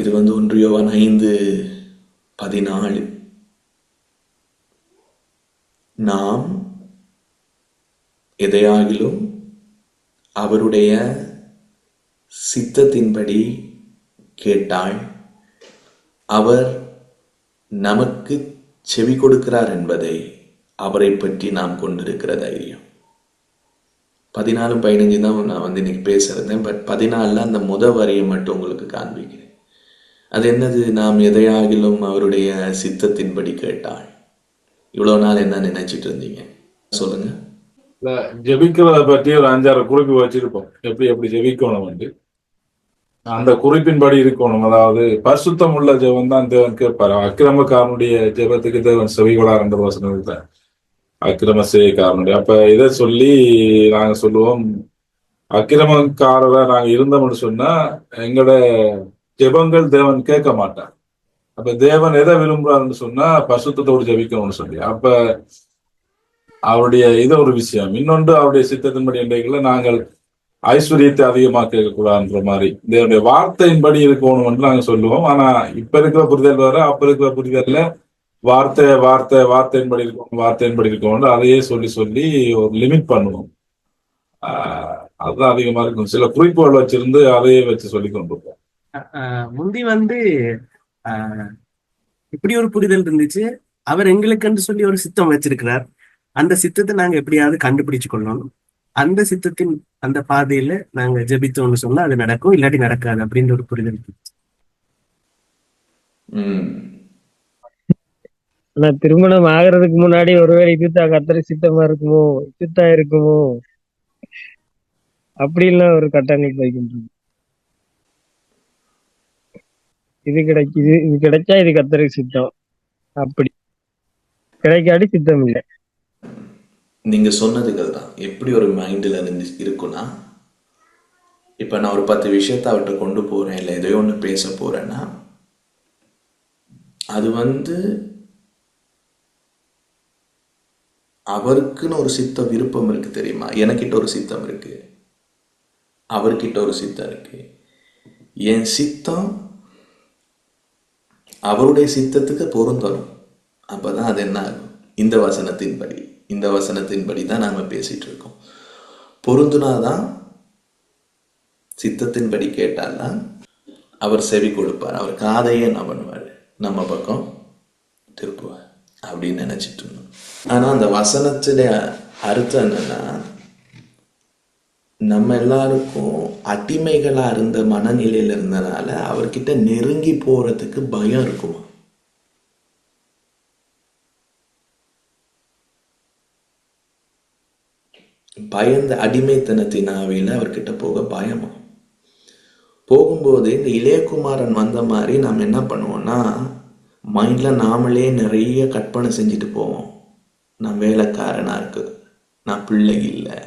இது வந்து ஒன்றியவன் ஐந்து பதினாலு. நாம் எதையாகிலும் அவருடைய சித்தத்தின்படி கேட்டால் அவர் நமக்கு செவி கொடுக்கிறார் என்பதை அவரை பற்றி நாம் கொண்டிருக்கிற தைரியம். பதினாலும் பதினஞ்சு தான் நான் வந்து இன்னைக்கு பேசுறதேன் பட் பதினாலில் அந்த முத வரியை மட்டும் உங்களுக்கு காண்பிக்கிறேன். அது என்னது? நாம் எதையாகிலும் அவருடைய சித்தத்தின்படி கேட்டாள். இவ்வளோ நாள் என்ன நினைச்சிட்டு இருந்தீங்க? சொல்லுங்க. ஜெபிக்கிறத பற்றி ஒரு அஞ்சாறு குறிப்பு வச்சிருப்போம். எப்படி எப்படி ஜெபிக்கணும் வந்து அந்த குறிப்பின்படி இருக்கணும். அதாவது பரிசுத்தம் உள்ள ஜெபம் தான் தேவன் கேட்பாரு. அக்கிரமக்காரனுடைய ஜெபத்துக்கு தேவன் செவிகொளார்ன்ற வசனம் இல்லை அக்கிரம செய்யக்காரனுடைய அப்ப இதை சொல்லி நாங்க சொல்லுவோம் அக்கிரமக்காரரா நாங்க இருந்தோம்னு சொன்னா எங்களோட ஜெபங்கள் தேவன் கேட்க மாட்டார். அப்ப தேவன் எதை விரும்புறாருன்னு சொன்னா பசுத்தத்தோடு ஜெபிக்கணும்னு சொல்லி. அப்ப அவருடைய இது ஒரு விஷயம். இன்னொன்று அவருடைய சித்தத்தின்படி இன்றைக்குள்ள நாங்கள் ஐஸ்வர்யத்தை அதிகமா கேட்கக்கூடாதுன்ற மாதிரி. இதனுடைய வார்த்தையின்படி இருக்கணும் என்று நாங்க சொல்லுவோம். ஆனா இப்ப இருக்கிற புரிதல் வேற அப்ப இருக்கிற புரிதல்ல. வார்த்தை வார்த்தை வார்த்தையின்படி இருக்கணும் வார்த்தையின்படி இருக்கணும் அதையே சொல்லி சொல்லி ஒரு லிமிட் பண்ணுவோம். ஆஹ் அதுதான் அதிகமா இருக்கும். சில குறிப்புகள் வச்சிருந்து அதையே வச்சு சொல்லி கொண்டிருப்போம். இருப்போம் முந்தி வந்து ஆஹ் இப்படி ஒரு புரிதல் இருந்துச்சு. அவர் எங்களுக்குன்னு சொல்லி ஒரு சித்தம் வச்சிருக்கிறார். அந்த சித்தத்தை நாங்க எப்படியாவது கண்டுபிடிச்சு கொள்ளணும். அந்த சித்தத்தின் அந்த பாதையில நாங்க ஜெபித்தோம்னு சொன்னா அது நடக்கும். இல்லாட்டி நடக்காது அப்படின்ற ஒரு புரிதல் இருந்துச்சு. ஆனா திருமணம் ஆகிறதுக்கு முன்னாடி ஒருவேளை இதுதான் கத்தரி சித்தமா இருக்குமோ? இதுத்தா இருக்குமோ? அப்படின்லாம் ஒரு கட்டமைப்பு வைக்கின்றது. இது கிடைக்குது இது கிடைச்சா இது கத்தரி சித்தம். அப்படி. கிடைக்காடி சித்தம் இல்லை. நீங்க சொன்னதுகள் தான். எப்படி ஒரு மைண்ட்ல இருந்து இருக்குன்னா இப்ப நான் ஒரு பத்து விஷயத்தை அவர்கிட்ட கொண்டு போறேன் இல்லை எதையோ ஒன்று பேச போறேன்னா அது வந்து அவருக்குன்னு ஒரு சித்த விருப்பம் இருக்கு தெரியுமா? எனக்கிட்ட ஒரு சித்தம் இருக்கு. அவர்கிட்ட ஒரு சித்தம் இருக்கு. என் சித்தம் அவருடைய சித்தத்துக்கு பொருந்தணும் அப்பதான் அது என்ன ஆகும்? இந்த வசனத்தின்படி இந்த வசனத்தின்படி தான் நாம் பேசிகிட்டு இருக்கோம். பொருந்துனாதான் சித்தத்தின்படி கேட்டால்தான் அவர் செவி கொடுப்பார். அவர் காதையே என்ன பண்ணுவார்? நம்ம பக்கம் திருப்புவார். அப்படின்னு நினச்சிட்டு இருந்தோம். ஆனால் அந்த வசனத்துடைய அர்த்தம் என்னென்னா நம்ம எல்லாருக்கும் அடிமைகளாக இருந்த மனநிலையில் இருந்தனால அவர்கிட்ட நெருங்கி போறதுக்கு பயம் இருக்குமா? பயந்த அடிமைத்தனத்தின் அவர்கிட்ட போக பயமா? போகும்போது இந்த இளையகுமாரன் வந்த மாதிரி நாம் என்ன பண்ணுவோம்னா மைண்ட்ல நாமளே நிறைய கற்பனை செஞ்சுட்டு போவோம். நான் வேலைக்காரனாக இருக்கு நான் பிள்ளை இல்லை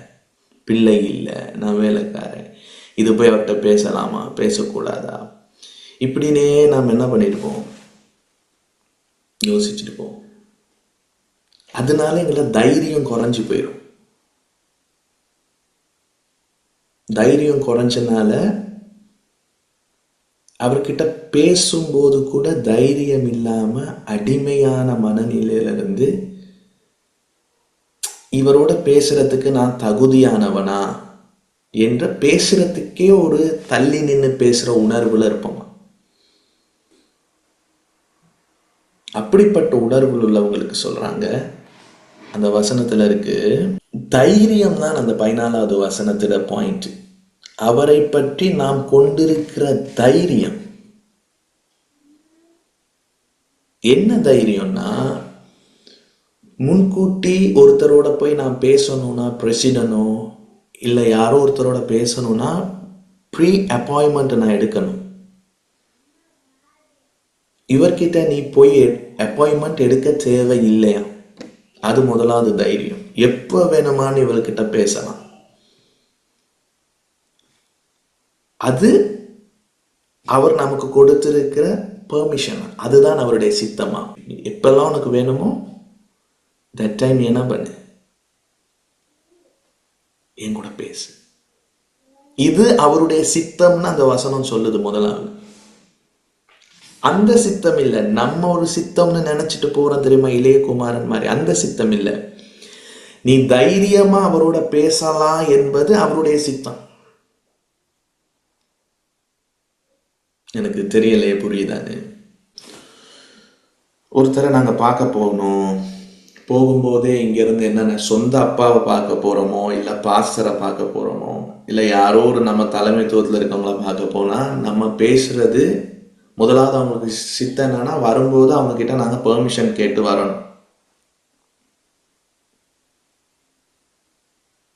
பிள்ளை இல்லை நான் வேலைக்காரன். இது போய் அவர்கிட்ட பேசலாமா? பேசக்கூடாதா? இப்படின்னே நாம் என்ன பண்ணிருப்போம்? யோசிச்சிருப்போம். அதனால எங்களை தைரியம் குறைஞ்சு போயிடும் தைரியம் குறைஞ்சனால அவர்கிட்ட பேசும்போது கூட தைரியம் இல்லாம அடிமையான மனநிலையில இருந்து இவரோட பேசுறதுக்கு நான் தகுதியானவனா என்ற பேசுறதுக்கே ஒரு தள்ளி நின்று பேசுற உணர்வுல இருப்போமா? அப்படிப்பட்ட உணர்வுகள் உள்ளவங்களுக்கு சொல்றாங்க. அந்த வசனத்துல இருக்கு தைரியம் தான் அந்த பதினாலாவது வசனத்துல பாயிண்ட் அவரை பற்றி நாம் கொண்டிருக்கிற தைரியம். என்ன தைரியம்னா முன்கூட்டி ஒருத்தரோட போய் நான் பேசணும்னா பிரசிடனோ இல்லை யாரோ ஒருத்தரோட பேசணும்னா ப்ரீ அப்பாயின்மெண்ட் நான் எடுக்கணும். இவர்கிட்ட நீ போய் அப்பாயின்மெண்ட் எடுக்க தேவை இல்லையா அது முதலாவது தைரியம். எப்போ வேணுமான்னு இவர்கிட்ட பேசலாம். அது அவர் நமக்கு கொடுத்திருக்கிற பெர்மிஷன் அதுதான் அவருடைய சித்தமா. எப்பெல்லாம் உனக்கு வேணுமோ தட் டைம் என்ன பண்ணு? என் கூட பேசு. இது அவருடைய சித்தம்னு அந்த வசனம் சொல்லுது முதலாவது. அந்த சித்தம் இல்லை. நம்ம ஒரு சித்தம்னு நினைச்சிட்டு போறோம் தெரியுமா? இளையகுமாரன் மாதிரி. அந்த சித்தம் இல்லை. நீ தைரியமா அவரோட பேசலாம் என்பது அவருடைய சித்தம். எனக்கு தெரியலையே புரியுதானு ஒருத்தரை நாங்க பார்க்க போகணும். போகும்போதே இங்கிருந்து என்னென்ன சொந்த அப்பாவை பார்க்க போகிறோமோ இல்லை பாஸ்டரை பார்க்க போறோமோ இல்லை யாரோ ஒரு நம்ம தலைமைத்துவத்தில் இருக்கவங்கள பார்க்க போனால் நம்ம பேசுறது முதலாவது அவங்களுக்கு சித்தம் என்னன்னா வரும்போது அவங்க கிட்ட நாங்க பெர்மிஷன் கேட்டு வரணும்.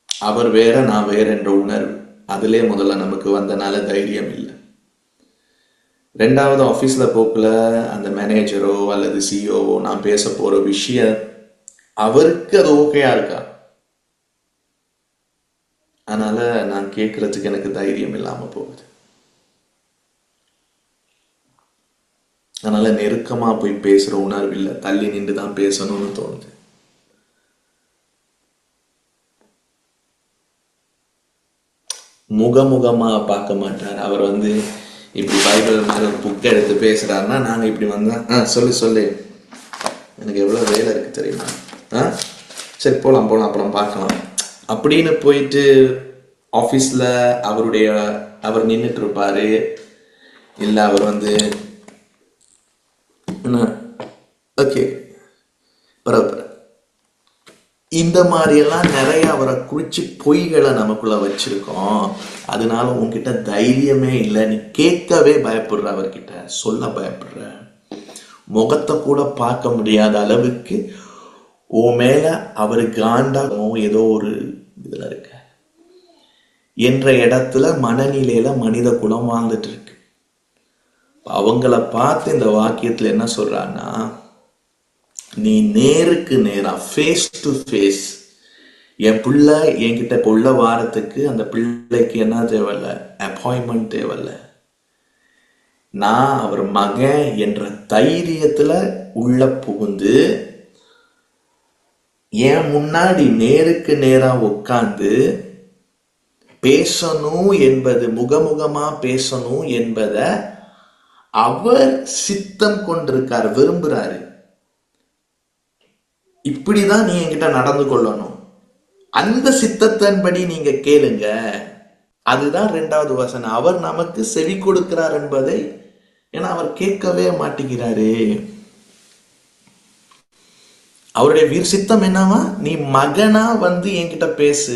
அவர் வேற நான் வேற என்ற உணர்வு. அதிலே முதல்ல நமக்கு வந்தனால தைரியம் இல்லை. ரெண்டாவது ஆஃபீஸில் போக்கில் அந்த மேனேஜரோ அல்லது சிஓவோ நான் பேச போகிற விஷயம் அவருக்கு அது ஓகேயா இருக்கா? அதனால நான் கேட்கறதுக்கு எனக்கு தைரியம் இல்லாம போகுது. அதனால நெருக்கமா போய் பேசுற உணர்வு இல்லை. தள்ளி நின்று தான் பேசணும்னு தோணுது. முகமுகமா பார்க்க மாட்டார். அவர் வந்து இப்படி பைபிள் மேல புக்கை புக் எடுத்து பேசுறாருன்னா நாங்க இப்படி வந்தா ஆ சொல்லு சொல்லு. எனக்கு எவ்வளவு வேலை இருக்கு தெரியுமா? சரி போலாம் போகலாம் அப்புறம் பார்க்கலாம். அப்படின்னு போயிட்டு ஆஃபீஸில் அவருடைய அவர் நின்றுட்டு இருப்பாரு இல்லை அவர் வந்து ஓகே பரவாயில்ல. இந்த மாதிரியெல்லாம் நிறைய அவரை குறிச்சு பொய்களை நமக்குள்ள வச்சிருக்கோம். அதனால உன்கிட்ட தைரியமே இல்லை. நீ கேட்கவே பயப்படுற அவர்கிட்ட. சொல்ல பயப்படுற. முகத்தை கூட பார்க்க முடியாத அளவுக்கு உன் மேல அவருக்கு ஆண்டாகவும் ஏதோ ஒரு இதுல இருக்க. என்ற இடத்துல மனநிலையில மனித குலம் வாழ்ந்துட்டு இருக்கு. அவங்கள பார்த்து இந்த வாக்கியத்துல என்ன சொல்றான்னா நீ நேருக்கு நேரா ஃபேஸ் டு ஃபேஸ் என் பிள்ளை என்கிட்ட இப்போ உள்ள வாரத்துக்கு அந்த பிள்ளைக்கு என்ன தேவையில்ல? அப்பாயின்மெண்ட் தேவையில்ல. நான் அவர் மகன் என்ற தைரியத்தில் உள்ள புகுந்து என் முன்னாடி நேருக்கு நேராக உட்காந்து பேசணும் என்பது முகமுகமா பேசணும் என்பதை அவர் சித்தம் கொண்டிருக்கார் விரும்புறாரு. இப்படிதான் நீ என்கிட்ட நடந்து கொள்ளணும். அந்த சித்தத்தின்படி நீங்க கேளுங்க. அதுதான் ரெண்டாவது வசனம். அவர் நமக்கு செவி கொடுக்கிறார் என்பதை ஏன்னா அவர் கேட்கவே மாட்டேங்கிறாரு. அவருடைய வீர் சித்தம் என்னவா நீ மகனா வந்து என்கிட்ட பேசு.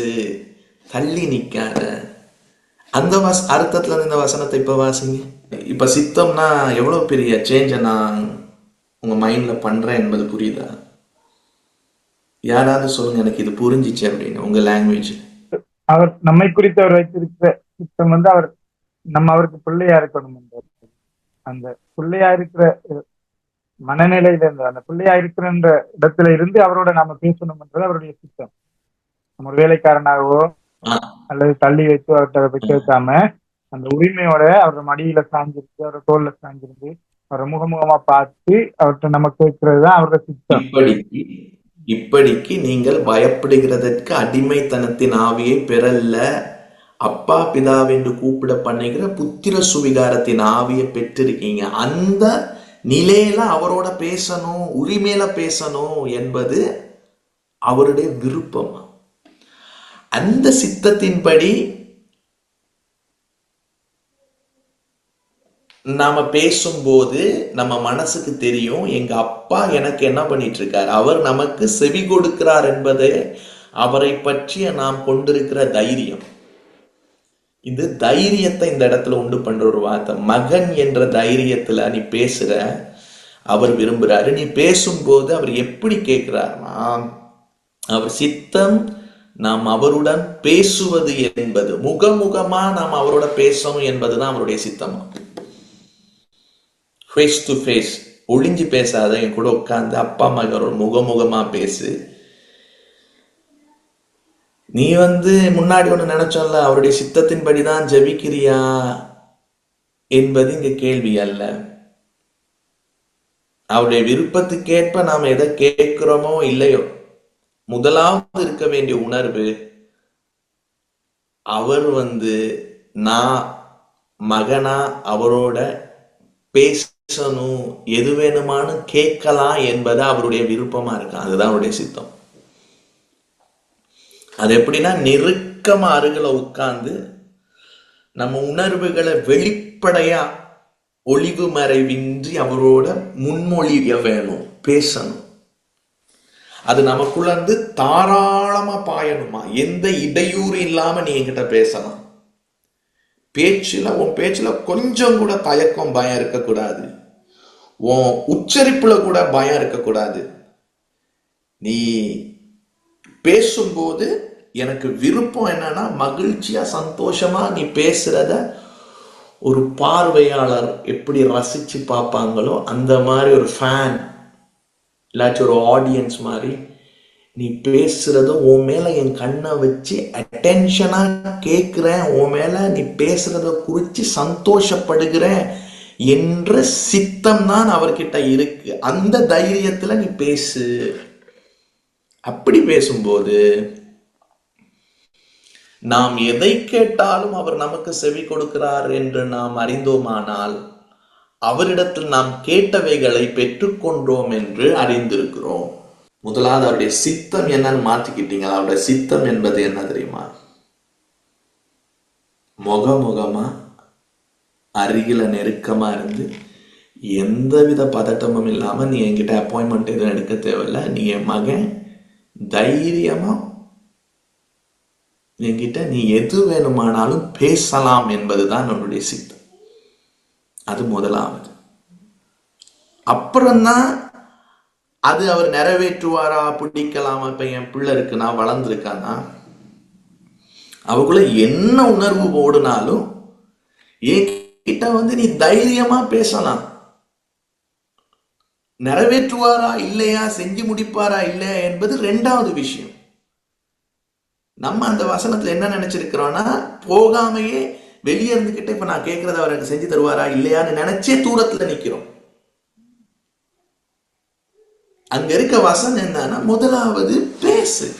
தள்ளி நிக்காத. அந்த வச அர்த்தத்துல இருந்து இந்த வசனத்தை இப்ப வாசிங்க. இப்ப சித்தம்னா எவ்வளவு பெரிய சேஞ்சை நான் உங்க மைண்ட்ல பண்ணுறேன் என்பது புரியுதா? யாராவது சொல்லுங்க எனக்கு இது புரிஞ்சிச்சு அப்படின்னு உங்க லாங்குவேஜ் அவர் நம்மை குறித்து அவர் வைத்திருக்கிற சித்தம் வந்து அவர் நம்ம அவருக்கு பிள்ளையா இருக்கணும் அந்த பிள்ளையா இருக்கிற மனநிலையில இருந்து அந்த பிள்ளையா இருக்கிறன்ற இடத்துல இருந்து அவரோட நாம பேசணும் என்றது அவருடைய சித்தம். நம்ம ஒரு வேலைக்காரனாகவோ. அல்லது தள்ளி வச்சு அவர்கிட்ட வைக்க வைக்காம அந்த உரிமையோட அவரோட மடியில சாஞ்சிருக்கு அவரோட தோல்ல சாஞ்சிருக்கு அவரை முகமுகமா பார்த்து அவர்கிட்ட நம்ம கேட்கறது தான் அவரோட சித்தம். இப்படிக்கு இப்படிக்கு நீங்கள் பயப்படுகிறதற்கு அடிமைத்தனத்தின் ஆவியை பெறல்ல. அப்பா பிதாவென்று கூப்பிட பண்ணுகிற புத்திர சுவிகாரத்தின் ஆவியை பெற்றிருக்கீங்க. அந்த நிலையில அவரோட பேசணும் உரிமையில பேசணும் என்பது அவருடைய விருப்பம். அந்த சித்தத்தின்படி நாம பேசும்போது நம்ம மனசுக்கு தெரியும் எங்க அப்பா எனக்கு என்ன பண்ணிட்டு இருக்கார் அவர் நமக்கு செவி கொடுக்கிறார் என்பது அவரை பற்றிய நாம் கொண்டிருக்கிற தைரியம். இது தைரியத்தை இந்த இடத்துல உண்டு பண்ற ஒரு வார்த்தை. மகன் என்ற தைரியத்துல நீ பேசுற அவர் விரும்புறாரு. நீ பேசும்போது அவர் எப்படி கேட்கிறார்னா அவர் சித்தம் நாம் அவருடன் பேசுவது என்பது முகமுகமா நாம் அவரோட பேசணும் என்பதுதான் அவருடைய சித்தமா. ஃபேஸ் டு ஃபேஸ் ஒளிஞ்சு பேசாத என் கூட உட்காந்து அப்பா அம்மா முகமுகமா பேசு. நீ வந்து முன்னாடி ஒன்று நினைச்சோம்ல அவருடைய சித்தத்தின்படி தான் ஜெபிக்கிறியா என்பது இங்க கேள்வி அல்ல. அவருடைய விருப்பத்துக்கேற்ப நாம் எதை கேட்கிறோமோ இல்லையோ முதலாவது இருக்க வேண்டிய உணர்வு அவர் வந்து நான் மகனா அவரோட பேசணும் எது வேணுமானு கேட்கலாம் என்பது அவருடைய விருப்பமா இருக்கான் அதுதான் அவருடைய சித்தம். அது எப்படின்னா நெருக்கமாக அருகில் உட்காந்து நம்ம உணர்வுகளை வெளிப்படையா ஒளிவு மறைவின்றி அவரோட முன்மொழிய வேணும் பேசணும். அது நமக்குள்ள இருந்து தாராளமா பாயணுமா? எந்த இடையூறு இல்லாம நீ என்கிட்ட பேசலாம். பேச்சுல உன் பேச்சுல கொஞ்சம் கூட தயக்கம் பயம் இருக்கக்கூடாது. உன் உச்சரிப்புல கூட பயம் இருக்கக்கூடாது. நீ பேசும்போது எனக்கு விருப்பம் என்னன்னா மகிழ்ச்சியா சந்தோஷமா நீ பேசுறத ஒரு பார்வையாளர் எப்படி ரசிச்சு பார்ப்பாங்களோ அந்த மாதிரி ஒரு ஃபேன் இல்லாச்சும் ஒரு ஆடியன்ஸ் மாதிரி நீ பேசுகிறத உன் மேல என் கண்ணை வச்சு அட்டென்ஷனா கேட்குறேன் உன் மேல நீ பேசுறத குறிச்சு சந்தோஷப்படுகிறேன் என்ற சித்தம் தான் அவர்கிட்ட இருக்கு. அந்த தைரியத்துல நீ பேசு. அப்படி பேசும்போது நாம் எதை கேட்டாலும் அவர் நமக்கு செவி கொடுக்கிறார் என்று நாம் அறிந்தோமானால் அவரிடத்தில் நாம் கேட்டவைகளை பெற்றுக்கொண்டோம் என்று அறிந்திருக்கிறோம். முதலாவது அவருடைய சித்தம் என்னன்னு மாத்திக்கிட்டீங்களா? அவருடைய சித்தம் என்பது என்ன தெரியுமா? முகமுகமா அருகில நெருக்கமா இருந்து எந்தவித பதட்டமும் இல்லாமல் நீ என்கிட்ட அப்பாயின்மெண்ட் எதுவும் எடுக்க தேவையில்ல. நீ என் மகன். தைரியமாக என்கிட்ட நீ எது வேணுமானாலும் பேசலாம் என்பதுதான் நம்முடைய சித்தம். அது முதலாவது. அப்புறம்தான் அது அவர் நிறைவேற்றுவாரா பிடிக்கலாமா? இப்ப என் பிள்ளை இருக்குன்னா வளர்ந்துருக்கானா? அவக்குள்ள என்ன உணர்வு ஓடுனாலும் என்கிட்ட வந்து நீ தைரியமா பேசலாம். நிறைவேற்றுவாரா இல்லையா? செஞ்சு முடிப்பாரா இல்லையா? என்பது ரெண்டாவது விஷயம். நம்ம அந்த வசனத்துல என்ன நினைச்சிருக்கிறோம்னா போகாமையே வெளியே இருந்துக்கிட்டே இப்ப நான் கேட்கறத அவர் எனக்கு செஞ்சு தருவாரா இல்லையான்னு நினைச்சே தூரத்துல நிக்கிறோம். அங்க இருக்க வசனம் என்னன்னா முதலாவது பேசு.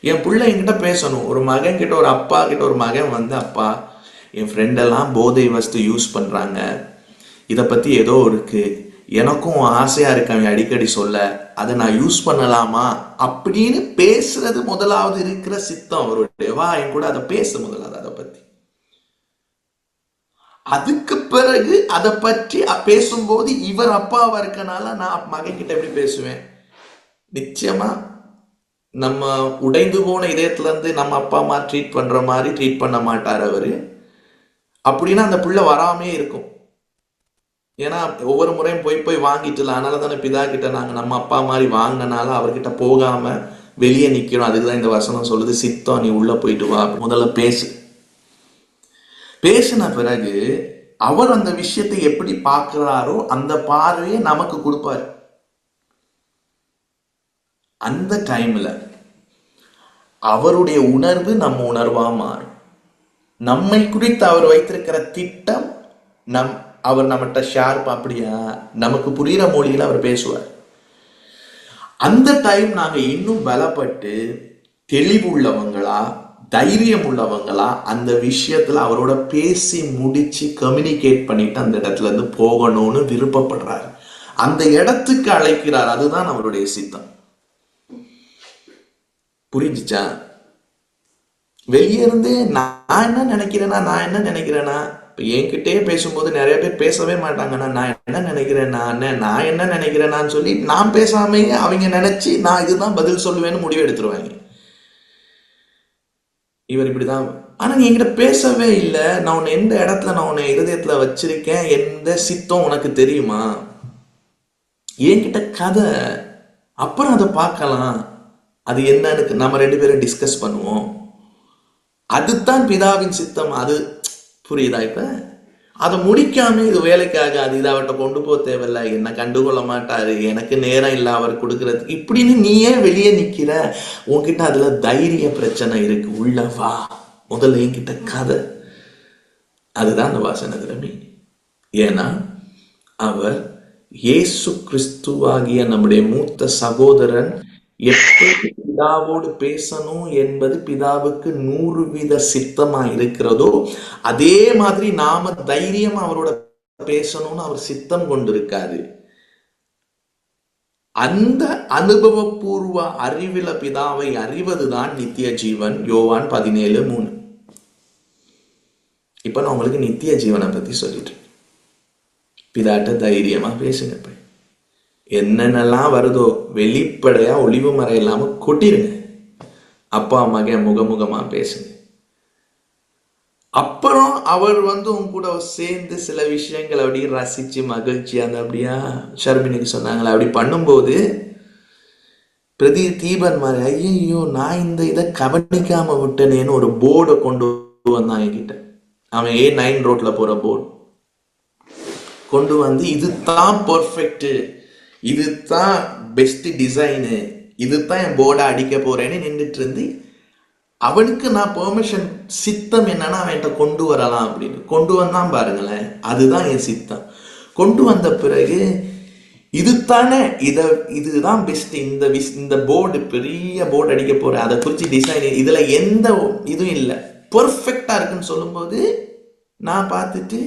என் பிள்ளை என்கிட்ட பேசணும். ஒரு மகன் கிட்ட ஒரு அப்பா கிட்ட ஒரு மகன் வந்து அப்பா என் ஃப்ரெண்டெல்லாம் போதை வஸ்து யூஸ் பண்றாங்க. இதை பத்தி ஏதோ இருக்கு. எனக்கும் ஆசையா இருக்க அவன் அடிக்கடி சொல்ல. அதை நான் யூஸ் பண்ணலாமா அப்படின்னு பேசுறது முதலாவது இருக்கிற சித்தம் அவருடைய. வா என் கூட அதை பேச முதலாவது அதை பத்தி. அதுக்கு பிறகு அதை பற்றி பேசும்போது இவர் அப்பாவா இருக்கனால நான் மகன் கிட்ட எப்படி பேசுவேன்? நிச்சயமா நம்ம உடைந்து போன இதயத்துல இருந்து நம்ம அப்பா அம்மா ட்ரீட் பண்ற மாதிரி ட்ரீட் பண்ண மாட்டார் அவரு. அப்படின்னா அந்த பிள்ளை வராமே இருக்கும். ஏன்னா ஒவ்வொரு முறையும் போய் போய் வாங்கிட்டுல அதனால தானே பிதா கிட்ட நாங்கள் நம்ம அப்பா மாதிரி வாங்கினனால அவர்கிட்ட போகாம வெளியே நிற்கிறோம் அதுக்கு தான் இந்த வசனம் சொல்லுது சித்தம் நீ உள்ள போயிட்டு வா. முதல்ல பேசு. பேசின பிறகு அவர் அந்த விஷயத்தை எப்படி பார்க்கிறாரோ அந்த பார்வையை நமக்கு கொடுப்பாரு. அந்த டைம்ல அவருடைய உணர்வு நம்ம உணர்வா மாறும். நம்மை குறித்து அவர் வைத்திருக்கிற திட்டம் நம் அவர் நம்மகிட்ட ஷார்ப் அப்படியா? நமக்கு புரிகிற மொழியில் அவர் பேசுவார். அந்த டைம் நாங்கள் இன்னும் பலப்பட்டு தெளிவுள்ளவங்களா தைரியம் உள்ளவங்களா அந்த விஷயத்தில் அவரோட பேசி முடிச்சு கம்யூனிகேட் பண்ணிட்டு அந்த இடத்துல இருந்து போகணும்னு விருப்பப்படுறாரு. அந்த இடத்துக்கு அழைக்கிறார். அதுதான் அவருடைய சித்தம். புரிஞ்சுச்சா? வெளியே இருந்து நான் என்ன நினைக்கிறேன்னா நான் என்ன நினைக்கிறேன்னா இப்ப என்கிட்டயே பேசும்போது நிறைய பேர் பேசவே மாட்டாங்கன்னா நான் என்ன நினைக்கிறேன்னா அண்ணன் நான் என்ன நினைக்கிறேன்னான்னு சொல்லி நான் பேசாமையே அவங்க நினைச்சு நான் இதுதான் பதில் சொல்லுவேன்னு முடிவு எடுத்துருவாங்க. இவர் இப்படிதான். ஆனா நீ என்கிட்ட பேசவே இல்லை. நான் உன்னை எந்த இடத்துல நான் உன்னை இருதயத்துல வச்சிருக்கேன்? எந்த சித்தம் உனக்கு தெரியுமா? என்கிட்ட கதை. அப்புறம் அதை பார்க்கலாம். அது என்னன்னு நம்ம ரெண்டு பேரும் டிஸ்கஸ் பண்ணுவோம். அதுதான் பிதாவின் சித்தம். அது புரியுதா இப்போ? அதை முடிக்காம இது வேலைக்காக அது இது அவர்கிட்ட கொண்டு போக தேவையில்ல. என்ன கண்டுகொள்ள மாட்டாரு. எனக்கு நேரம் இல்லை அவர் கொடுக்கறதுக்கு. இப்படின்னு நீயே வெளியே நிற்கிற உன்கிட்ட அதுல தைரிய பிரச்சனை இருக்கு. உள்ள வா. முதல்ல என்கிட்ட கதை. அதுதான் அந்த வாசன மீன் ஏன்னா அவர் இயேசு கிறிஸ்துவாகிய நம்முடைய மூத்த சகோதரன் எப்படி பிதாவோடு பேசணும் என்பது பிதாவுக்கு நூறு வீத சித்தமா இருக்கிறதோ அதே மாதிரி நாம தைரியம் அவரோட பேசணும்னு அவர் சித்தம் கொண்டிருக்காரு. அந்த அனுபவபூர்வ அறிவில பிதாவை அறிவதுதான் நித்திய ஜீவன் யோவான் பதினேழு மூணு. இப்ப நான் உங்களுக்கு நித்திய ஜீவனை பத்தி சொல்லிட்டு பிதாட்ட தைரியமா பேசுங்க என்னென்னலாம் வருதோ வெளிப்படையா ஒளிவு மறை இல்லாம கொட்டிருங்க. அப்பா மகன் முகமுகமா பேசுங்க. அப்புறம் அவர் வந்து உங்க கூட சேர்ந்து சில விஷயங்கள் அப்படியே ரசிச்சு மகிழ்ச்சி அந்த அப்படியா ஷர்மினிக்கு சொன்னாங்களே? அப்படி பண்ணும்போது பிரதி தீபன் மாதிரி ஐயையோ நான் இந்த இதை கவனிக்காம விட்டனேன்னு ஒரு போர்டை கொண்டு வந்தான் என்கிட்ட. அவன் ஏ நைன் ரோட்ல போற போர்டு. கொண்டு வந்து இதுதான் பர்ஃபெக்ட் இதுதான் பெஸ்ட் டிசைனு இது தான் என் போர்டை அடிக்க போறேன்னு நின்றுட்டு இருந்து அவனுக்கு நான் பெர்மிஷன் சித்தம் என்னன்னா அவன்கிட்ட கொண்டு வரலாம் அப்படின்னு. கொண்டு வந்தான் பாருங்களேன் அதுதான் என் சித்தம். கொண்டு வந்த பிறகு இதுதானே இதை இதுதான் பெஸ்ட் இந்த விஷ் இந்த போர்டு பெரிய போர்டு அடிக்க போறேன். அதை குறித்து டிசைன் இதில் எந்த இதுவும் இல்லை. பர்ஃபெக்டாக இருக்குன்னு சொல்லும்போது நான் பார்த்துட்டு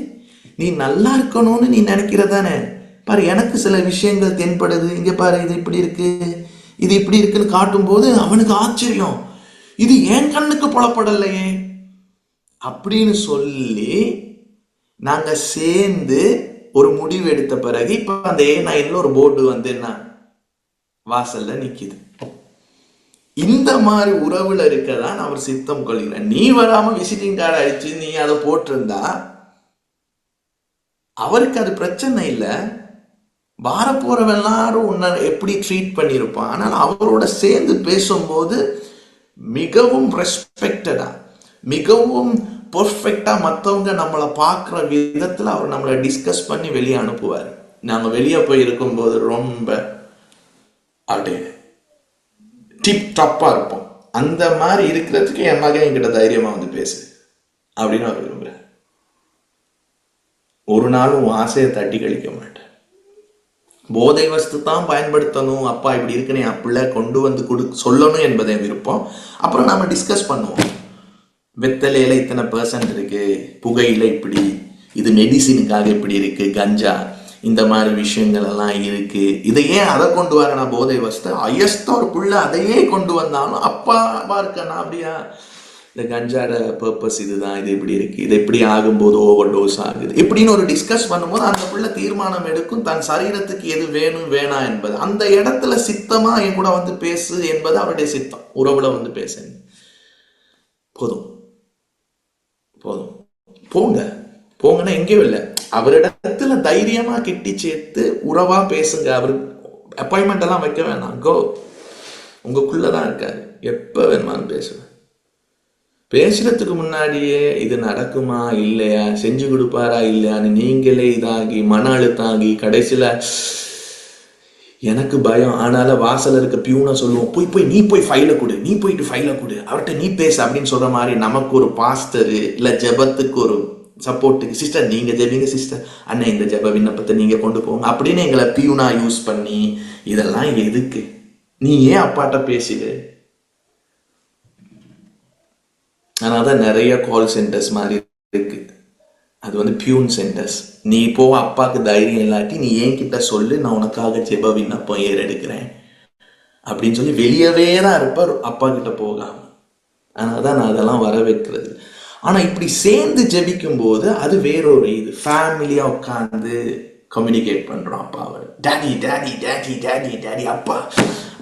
நீ நல்லா இருக்கணும்னு நீ நினைக்கிறதானே? பாரு எனக்கு சில விஷயங்கள் தென்படுது. இங்கே பாரு இது இப்படி இருக்கு. இது இப்படி இருக்குன்னு காட்டும்போது அவனுக்கு ஆச்சரியம். இது என் கண்ணுக்கு புலப்படலையே. அப்படின்னு சொல்லி நாங்கள் சேர்ந்து ஒரு முடிவு எடுத்த பிறகு இப்போ அந்த ஏ நைன்ல ஒரு போர்டு வந்து என்ன? வாசல்ல நிற்கிது இந்த மாதிரி உறவுல இருக்கதான் அவர் சித்தம் கொள்கிறார். நீ வராம விசிட்டிங் கார்டு அடிச்சு நீ அதை போட்டிருந்தா அவருக்கு அது பிரச்சனை இல்லை. வாரப்போறவன் எல்லாரும் உன்னை எப்படி ட்ரீட் பண்ணியிருப்பான்? ஆனால் அவரோட சேர்ந்து பேசும்போது மிகவும் ரெஸ்பெக்டடாக மிகவும் பர்ஃபெக்டாக மற்றவங்க நம்மளை பார்க்குற விதத்தில் அவர் நம்மளை டிஸ்கஸ் பண்ணி வெளியே அனுப்புவார். நாங்கள் வெளியே போய் இருக்கும்போது ரொம்ப அப்படியே டிப் டப்பாக இருப்போம். அந்த மாதிரி இருக்கிறதுக்கு என் மகன் என்கிட்ட தைரியமாக வந்து பேசு அப்படின்னு அவர் விரும்புகிறார் ஒரு நாளும் ஆசையை தட்டி கழிக்க மாட்டேன் போதை வஸ்து தான் பயன்படுத்தணும். அப்பா இப்படி இருக்குன்னு என் பிள்ளை கொண்டு வந்து கொடு சொல்லணும் என்பதை விருப்பம். அப்புறம் நாம டிஸ்கஸ் பண்ணுவோம். வெத்தலையில இத்தனை பர்சன்ட் இருக்கு. புகையில இப்படி. இது மெடிசினுக்காக இப்படி இருக்கு. கஞ்சா. இந்த மாதிரி விஷயங்கள் எல்லாம் இருக்கு. இதை ஏன் அதை கொண்டு வரேன் நான் போதை வஸ்து ஐயஸ்த ஒரு பிள்ளை அதையே கொண்டு வந்தாலும் அப்பாவா இருக்கணும் அப்படியா? இந்த கஞ்சாட பர்பஸ் இதுதான் இது இப்படி இருக்கு இது இப்படி ஆகும்போது ஓவர் டோஸ் ஆகுது. இப்படின்னு ஒரு டிஸ்கஸ் பண்ணும்போது அந்த பிள்ளை தீர்மானம் எடுக்கும் தன் சரீரத்துக்கு எது வேணும் வேணாம் என்பது. அந்த இடத்துல சித்தமா என் கூட வந்து பேசு என்பது அவருடைய சித்தம். உறவுல வந்து பேசுங்க போதும். போதும். போங்க. போங்கன்னா எங்கேயும் இல்லை. அவரிடத்துல தைரியமா கிட்டி சேர்த்து உறவா பேசுங்க. அவர் அப்பாயின்மெண்ட் எல்லாம் வைக்க வேணாம். கோ உங்களுக்குள்ளதான் இருக்காரு. எப்ப வேணுமான்னு பேசுவேன் பேசுறதுக்கு முன்னாடியே இது நடக்குமா இல்லையா? செஞ்சு கொடுப்பாரா இல்லையான்னு நீங்களே இதாகி மன அழுத்தாகி ஆகி கடைசியில எனக்கு பயம். ஆனால வாசல்ல இருக்க பியூனை சொல்லுவோம் போய் போய் நீ போய் ஃபைல கொடு நீ போயிட்டு ஃபைல கொடு. அவர்கிட்ட நீ பேசு அப்படின்னு சொல்ற மாதிரி நமக்கு ஒரு பாஸ்டரு இல்ல ஜெபத்துக்கு ஒரு சப்போர்ட்டுக்கு சிஸ்டர் நீங்க ஜெபிங்க சிஸ்டர் அண்ணன் இந்த ஜெப விண்ணப்பத்தை நீங்க கொண்டு போங்க அப்படின்னு எங்களை பியூனா யூஸ் பண்ணி இதெல்லாம் எதுக்கு? நீ ஏன் அப்பாட்ட பேசிடு ஆனால் தான் நிறைய கால் சென்டர்ஸ் மாதிரி இருக்கு. அது வந்து பியூன் சென்டர்ஸ் நீ போ அப்பாவுக்கு தைரியம் இல்லாட்டி நீ என்கிட்ட சொல்லு நான் உனக்காக ஜெப விண்ணப்பம் ஏறெடுக்கிறேன் அப்படின்னு சொல்லி வெளியவே தான் இருப்பார் அப்பா கிட்ட போகாம. அதனால தான் நான் அதெல்லாம் வர வைக்கிறது ஆனால் இப்படி சேர்ந்து ஜெபிக்கும் போது அது வேறொரு இது. ஃபேமிலியாக உட்காந்து கம்யூனிகேட் பண்ணுறோம் அப்பாவை daddy daddy daddy daddy daddy அப்பா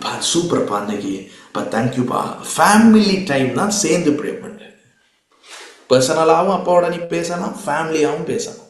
பா சூப்பர்ப்பா அன்னைக்கு. அப்பா தேங்க்யூப்பா ஃபேமிலி டைம் தான் சேர்ந்து ப்ரே பண்ணுறேன் பர்சனலாகவும் அப்பாவோட நீ பேசலாம் ஃபேமிலியாகவும் பேசலாம்.